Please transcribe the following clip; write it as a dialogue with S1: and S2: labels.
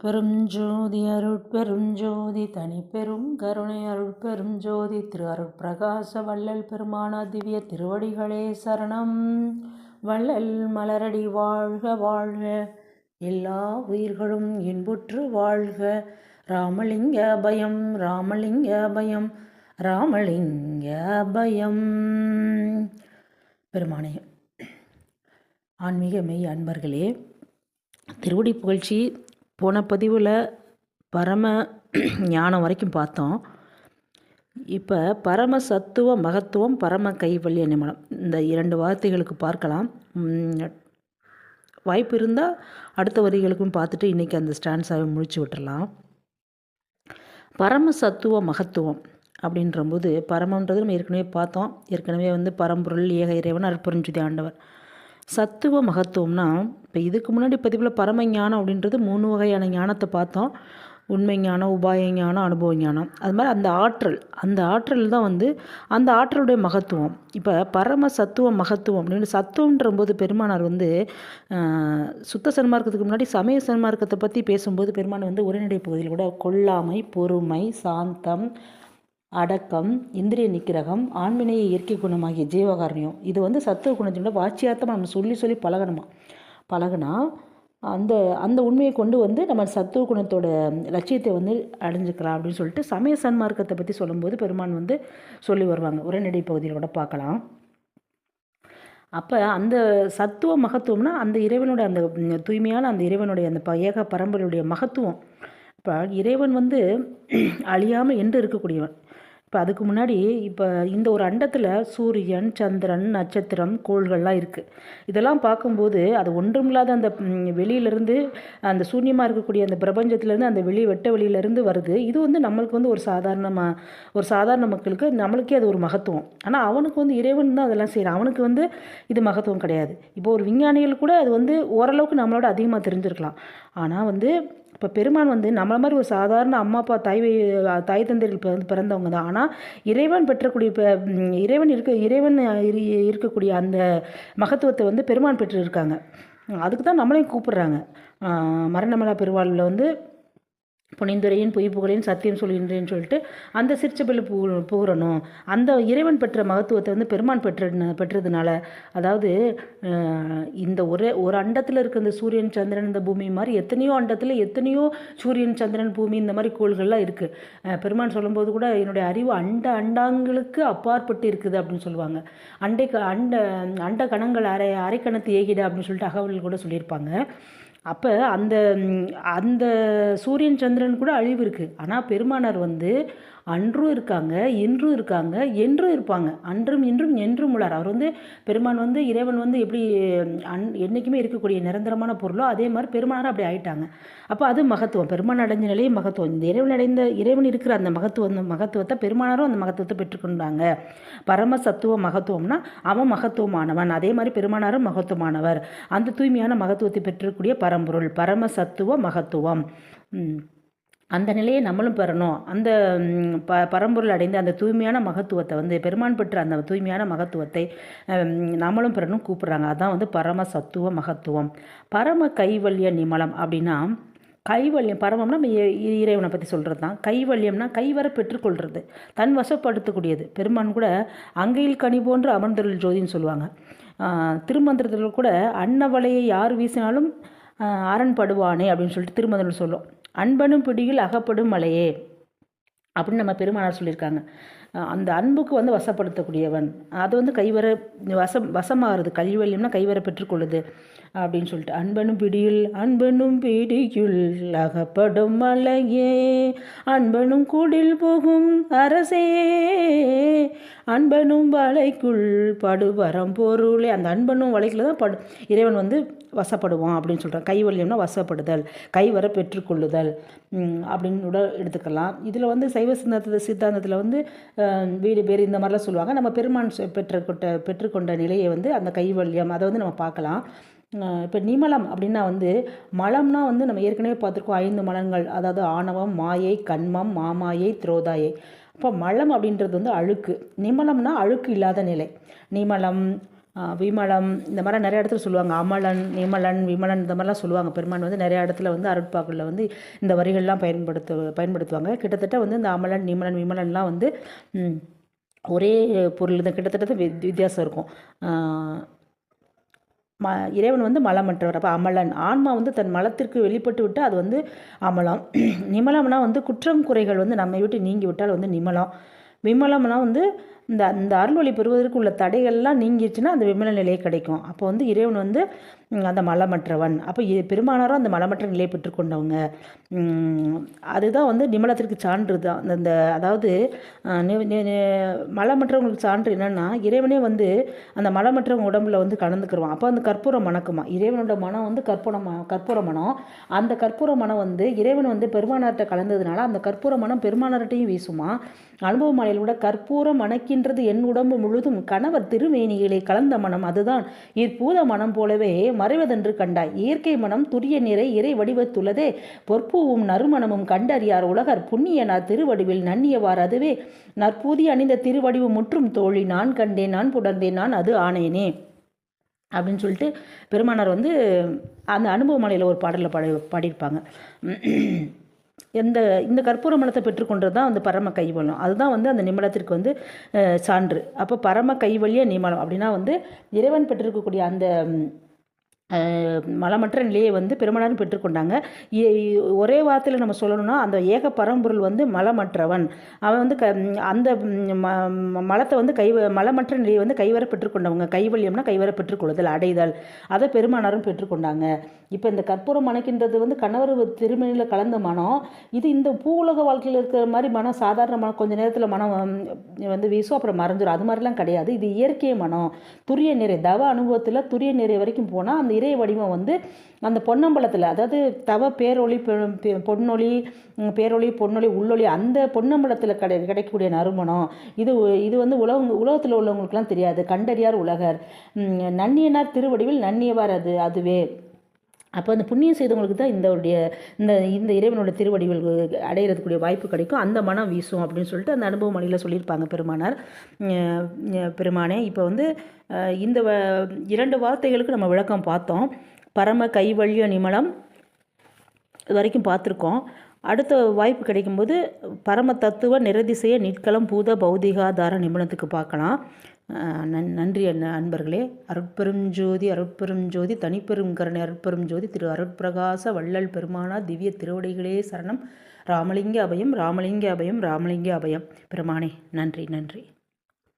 S1: அருட்பெரும் ஜோதி அருட்பெரும் ஜோதி தனிப்பெரும் கருணை அருட்பெரும் ஜோதி திரு அருட்பிரகாச வள்ளல் பெருமான திவ்ய திருவடிகளே சரணம். வள்ளல் மலரடி வாழ்க வாழ்க எல்லா உயிர்களும் இன்புற்று வாழ்க. ராமலிங்க பயம் ராமலிங்க பயம் ராமலிங்க பயம். பெருமானே ஆன்மீக மெய் அன்பர்களே திருவடி புகழ்ச்சி போன பதிவில் பரம ஞானம் வரைக்கும் பார்த்தோம். இப்போ பரம சத்துவ மகத்துவம் பரம கைவல்ய நிமலம். இந்த இரண்டு வார்த்தைகளுக்கு பார்க்கலாம். வாய்ப்பு இருந்தால் அடுத்த வரிகளுக்கும் பார்த்துட்டு இன்றைக்கி அந்த ஸ்டான்ஸாகவே முடிச்சு விட்டுடலாம் பரம சத்துவ மகத்துவம் அப்படின்றபோது பரமன்றது நம்ம ஏற்கனவே பார்த்தோம். ஏற்கனவே வந்து பரம்பொருள் ஏக இறைவன் அற்புரஞ்சுதி ஆண்டவர். சத்துவ மகத்துவம்னா இப்போ இதுக்கு முன்னாடி பதிவில் பரம ஞானம் அப்படின்றது மூணு வகையான ஞானத்தை பார்த்தோம். உண்மை ஞானம் உபாய ஞானம் அனுபவ ஞானம். அது மாதிரி அந்த ஆற்றல் அந்த ஆற்றல் தான் வந்து அந்த ஆற்றலுடைய மகத்துவம். இப்போ பரம சத்துவ மகத்துவம் அப்படின்னு சத்துவன்ற போது பெருமானார் வந்து சுத்த சன்மார்க்கத்துக்கு முன்னாடி சமய சன்மார்க்கத்தை பற்றி பேசும்போது பெருமான் வந்து உரைநடை பகுதியில் கூட கொல்லாமை பொறுமை சாந்தம் அடக்கம் இந்திரிய நிக்கிரகம் ஆண்மினைய இயற்கை குணமாகிய ஜீவகாரணியம். இது வந்து சத்துவ குணத்தினோட வாட்சியார்த்தமாக நம்ம சொல்லி சொல்லி பழகணுமா? பழகுனா அந்த அந்த உண்மையை கொண்டு வந்து நம்ம சத்துவ குணத்தோட லட்சியத்தை வந்து அடைஞ்சிக்கலாம் அப்படின்னு சொல்லிட்டு சமய சன்மார்க்கத்தை பற்றி சொல்லும்போது பெருமான் வந்து சொல்லி வருவாங்க. உரைநடை பகுதியில் கூட பார்க்கலாம். அப்போ அந்த சத்துவ மகத்துவம்னா அந்த இறைவனுடைய அந்த தூய்மையான அந்த இறைவனுடைய அந்த ஏக பரம்பரையுடைய மகத்துவம். இப்போ இறைவன் வந்து அழியாமல் என்று இருக்கக்கூடியவன். இப்போ அதுக்கு முன்னாடி இப்போ இந்த ஒரு அண்டத்தில் சூரியன் சந்திரன் நட்சத்திரம் கோள்கள்லாம் இருக்குது இதெல்லாம் பார்க்கும்போது அது ஒன்றுமில்லாத அந்த வெளியிலேருந்து அந்த சூன்யமாக இருக்கக்கூடிய அந்த பிரபஞ்சத்துலேருந்து அந்த வெளி வெட்ட வெளியிலேருந்து வருது. இது வந்து நம்மளுக்கு வந்து ஒரு சாதாரணமாக ஒரு சாதாரண மக்களுக்கு நம்மளுக்கே அது ஒரு மகத்துவம். ஆனால் அவனுக்கு வந்து இறைவன் தான் அதெல்லாம் செய்கிறான் அவனுக்கு வந்து இது மகத்துவம் கிடையாது. இப்போ ஒரு விஞ்ஞானிகள் கூட அது வந்து ஓரளவுக்கு நம்மளோட அதிகமாக தெரிஞ்சிருக்கலாம். ஆனால் வந்து இப்போ பெருமான் வந்து நம்மளை மாதிரி ஒரு சாதாரண அம்மா அப்பா தாய் தாய் வந்து பிறந்தவங்க தான். ஆனால் இறைவன் பெற்றக்கூடிய இப்போ இறைவன் இருக்க இறைவன் இருக்கக்கூடிய அந்த மகத்துவத்தை வந்து பெருமான் பெற்று இருக்காங்க அதுக்கு தான் நம்மளையும் கூப்பிடுறாங்க. மரணமலா பெருவாளில் வந்து புனிந்துரையின் பொய் புகழின் சத்தியம் சொல்கின்றேன்னு சொல்லிட்டு அந்த சிற்சபையில் பு புகழணும் அந்த இறைவன் பெற்ற மகத்துவத்தை வந்து பெருமான் பெற்ற பெற்றதுனால அதாவது இந்த ஒரே ஒரு அண்டத்தில் இருக்க இந்த சூரியன் சந்திரன் இந்த பூமி மாதிரி எத்தனையோ அண்டத்தில் எத்தனையோ சூரியன் சந்திரன் பூமி இந்த மாதிரி கோள்கள்லாம் இருக்குது பெருமான் சொல்லும்போது கூட என்னுடைய அறிவு அண்ட அண்டாங்களுக்கு அப்பாற்பட்டு இருக்குது அப்படின்னு சொல்லுவாங்க. அண்டை அண்ட அண்ட கணங்கள் அரை அரைக்கணத்து ஏகிட அப்படின்னு சொல்லிட்டு அகவல் கூட சொல்லியிருப்பாங்க. அப்போ அந்த அந்த சூரியன் சந்திரன் கூட அழிவு இருக்குது ஆனால் பெருமானார் வந்து அன்றும் இருக்காங்க இன்றும் இருக்காங்க என்றும் இருப்பாங்க. அன்றும் இன்றும் என்றும் உள்ளார். அவர் வந்து பெருமான் வந்து இறைவன் வந்து எப்படி அன் என்றைக்குமே இருக்கக்கூடிய நிரந்தரமான பொருளோ அதே மாதிரி பெருமானார் அப்படி ஆயிட்டாங்க. அப்போ அது மகத்துவம். பெருமான் அடைஞ்ச நிலையே மகத்துவம். இந்த இறைவன் அடைந்த இறைவன் இருக்கிற அந்த மகத்துவம் அந்த மகத்துவத்தை பெருமானாரும் அந்த மகத்துவத்தை பெற்றுக்கொண்டாங்க. பரம சத்துவ மகத்துவம்னா அவன் மகத்துவமானவன் அதே மாதிரி பெருமானாரும் மகத்துவமானவர். அந்த தூய்மையான மகத்துவத்தை பெற்றக்கூடிய பரம்பொருள் பரம சத்துவ மகத்துவம். அந்த நிலையை நம்மளும் பெறணும். அந்த ப பரம்பொருள் அடைந்த அந்த தூய்மையான மகத்துவத்தை வந்து பெருமான் பெற்ற அந்த தூய்மையான மகத்துவத்தை நம்மளும் பெறணும் கூப்பிட்றாங்க. அதான் வந்து பரம சத்துவ மகத்துவம். பரம கைவல்ய நிமலம் அப்படின்னா கைவல்யம் பரமம்னா இறைவனை பற்றி சொல்கிறது தான் கைவல்யம்னா கைவர பெற்றுக்கொள்கிறது தன் வசப்படுத்தக்கூடியது. பெருமான் கூட அங்கையில் கனி போன்று அமர்ந்தருள் ஜோதின்னு சொல்லுவாங்க. திருமந்திரத்தில் கூட அன்னவலையை யார் வீசினாலும் அரண்படுவானே அப்படின்னு சொல்லிட்டு திருமந்திரம் சொல்லும். அன்பனும் பிடியில் அகப்படும் மலையே அப்படின்னு நம்ம பெருமானார் சொல்லியிருக்காங்க. அந்த அன்புக்கு வந்து வசப்படுத்தக்கூடியவன். அது வந்து கைவர வசம் வசமாகிறது கல்விவல்யம்னா கைவர பெற்றுக்கொள்ளுது அப்படின்னு சொல்லிட்டு. அன்பனும் பிடியில் அன்பனும் பிடியுள் அகப்படும் மலையே. அன்பனும் கூடில் போகும் அரசே. அன்பனும் வலைக்குள் படுவரம் பொருளே. அந்த அன்பனும் வலைக்குள்ள தான் படு இறைவன் வந்து வசப்படுவான் அப்படின்னு சொல்கிறான் கைவல்யம்னா வசப்படுதல் கைவர பெற்றுக்கொள்ளுதல் அப்படின்னு கூட எடுத்துக்கலாம். இதில் வந்து சைவ சித்தாந்த சித்தாந்தத்தில் வந்து வீடு பேர் இந்த மாதிரிலாம் சொல்லுவாங்க. நம்ம பெருமான் பெற்றுக்கொண்ட பெற்றுக்கொண்ட நிலையை வந்து அந்த கைவல்யம் அதை வந்து நம்ம பார்க்கலாம். இப்போ நிமலம் அப்படின்னா வந்து மலம்னா வந்து நம்ம ஏற்கனவே பார்த்துருக்கோம் ஐந்து மலங்கள். அதாவது ஆணவம் மாயை கண்மம் மாமாயை திரோதாயை. அப்போ மலம் அப்படின்றது வந்து அழுக்கு. நிமலம்னா அழுக்கு இல்லாத நிலை. நிமலம் விமலம் இந்த மாதிரிலாம் நிறைய இடத்துல சொல்லுவாங்க. அமலன் நிமலன் விமலன் இந்த மாதிரிலாம் சொல்லுவாங்க. பெருமான் வந்து நிறைய இடத்துல வந்து அருட்பாக்களில் வந்து இந்த வரிகள்லாம் பயன்படுத்து பயன்படுத்துவாங்க. கிட்டத்தட்ட வந்து இந்த அமலன் நிமலன் விமலன்லாம் வந்து ஒரே பொருள் தான். கிட்டத்தட்ட வித்தியாசம் இருக்கும். ம இறைவன் வந்து மலமற்றவர். அப்போ அமலன் ஆன்மா வந்து தன் மலத்திற்கு வெளிப்பட்டு விட்டால் அது வந்து அமலம். நிமலம்னா வந்து குற்றம் குறைகள் வந்து நம்மை விட்டு நீங்கி விட்டால் வந்து நிமலம். விமலம்னா வந்து இந்த அந்த அருள்வழி பெறுவதற்கு உள்ள தடைகள்லாம் நீங்கிடுச்சுன்னா அந்த விமல நிலையை கிடைக்கும். அப்போ வந்து இறைவன் வந்து அந்த மலமற்றவன். அப்போ இ- பெருமானாரும் அந்த மலமற்ற நிலையை பெற்றுக்கொண்டவங்க அதுதான் வந்து நிமலத்திற்கு சான்று தான். அந்த- அதாவது மலமற்றவங்களுக்கு சான்று என்னன்னா இறைவனே வந்து அந்த மலமற்றவங்க உடம்புல வந்து கலந்துக்கிருவான். அப்போ அந்த கற்பூரம் மணக்குமா இறைவனோட மனம் வந்து கற்பூர கற்பூர மனம். அந்த கற்பூர மனம் வந்து இறைவன் வந்து பெருமானார்கிட்ட கலந்ததுனால அந்த கற்பூர மனம் பெருமானார்ட்டையும் வீசுமா அனுபவ மலையில் விட கற்பூரம் இருக்கின்றது என் உடம்பு முழுதும். கணவர் திருமேனிகளை கலந்த மனம் அதுதான். இப்பூத மனம் போலவே மறைவதென்று கண்டாய். இயற்கை மனம் துரிய நிறை இறை வடிவத்துள்ளதே. பொற்பூவும் நறுமணமும் கண்டறியார் உலகர். புண்ணியனார் திருவடிவில் நன்னியவார் அதுவே. நற்பூதி அணிந்த திருவடிவு முற்றும் தோழி. நான் கண்டேன் நான் புணர்ந்தேன் நான் அது ஆனேனே. அப்படின்னு சொல்லிட்டு பெருமானார் வந்து அந்த அனுபவ மலையில் ஒரு பாடலில் பாடி பாடியிருப்பாங்க. எந்த இந்த கற்பூர மலத்தை பெற்றுக்கொண்டது தான் வந்து பரம கைவல்யம். அதுதான் வந்து அந்த நிமலத்திற்கு வந்து சான்று. அப்போ பரம கைவல்ய நிமலம் அப்படின்னா வந்து இறைவன் பெற்றிருக்கக்கூடிய அந்த மலமற்ற நிலையை வந்து பெருமனாரும் பெற்றுக்கொண்டாங்க. இ- ஒரே வார்த்தையில் நம்ம சொல்லணும்னா அந்த ஏக பரம்பொருள் வந்து மலமற்றவன். அவன் வந்து க அந்த ம மலத்தை வந்து கை மலமற்ற நிலையை வந்து கைவர பெற்றுக்கொண்டவங்க. கைவல்யம்னா கைவர பெற்றுக்கொள்ளுதல் அடைதல். அதை பெருமானாரும் பெற்றுக்கொண்டாங்க. இப்போ இந்த கற்பூரம் மணக்கின்றது வந்து கணவர் திருமணியில் கலந்த மனம். இது இந்த பூலக வாழ்க்கையில் இருக்கிற மாதிரி மனம் சாதாரண மனம் கொஞ்சம் நேரத்தில் மனம் வந்து வீசும் அப்புறம் மறந்துடும் அது மாதிரிலாம் கிடையாது. இது இயற்கை மனம். துரிய நிறை தவ அனுபவத்தில் துரிய நிறை வரைக்கும் போனால் அந்த இறை வடிவம் வந்து அந்த பொன்னம்பலத்தில் அதாவது தவ பேரொளி பெ- பொன்னொளி பேரொளி பொன்னொளி உள்ளொளி அந்த பொன்னம்பலத்தில் கிடை கிடைக்கக்கூடிய நறுமணம் இது இது வந்து உலக உலகத்தில் உள்ளவங்களுக்குலாம் தெரியாது. கண்டறியார் உலகர். நன்னியனார் திருவடிவில் நன்னியவார் அது அதுவே. அப்போ அந்த புண்ணியம் செய்தவங்களுக்கு தான் இந்த இந்த இந்த இறைவனோட திருவடிகள் அடையிறதுக்குரிய வாய்ப்பு கிடைக்கும். அந்த மனம் வீசும் அப்படின்னு சொல்லிட்டு அந்த அனுபவ மணியில் சொல்லியிருப்பாங்க பெருமானார். பெருமானே இப்போ வந்து இந்த வ- இரண்டு வார்த்தைகளுக்கு நம்ம விளக்கம் பார்த்தோம். பரம கைவல்ய நிமலம் இது வரைக்கும் பார்த்துருக்கோம். அடுத்த வாய்ப்பு கிடைக்கும்போது பரம தத்துவ நிரதிசய நிற்கலம் பூத பௌதிகாதார நிபுணத்துக்கு பார்க்கலாம். நன் நன்றி அன்பர்களே. அருட்பெரும் ஜோதி அருட்பெரும் ஜோதி தனிப்பெரும் கருணை அருட்பெரும் ஜோதி. திரு அருட்பிரகாச வள்ளல் பெருமானா திவ்ய திருவடிகளே சரணம். ராமலிங்க அபயம் ராமலிங்க அபயம் ராமலிங்க அபயம். பெருமானே நன்றி நன்றி.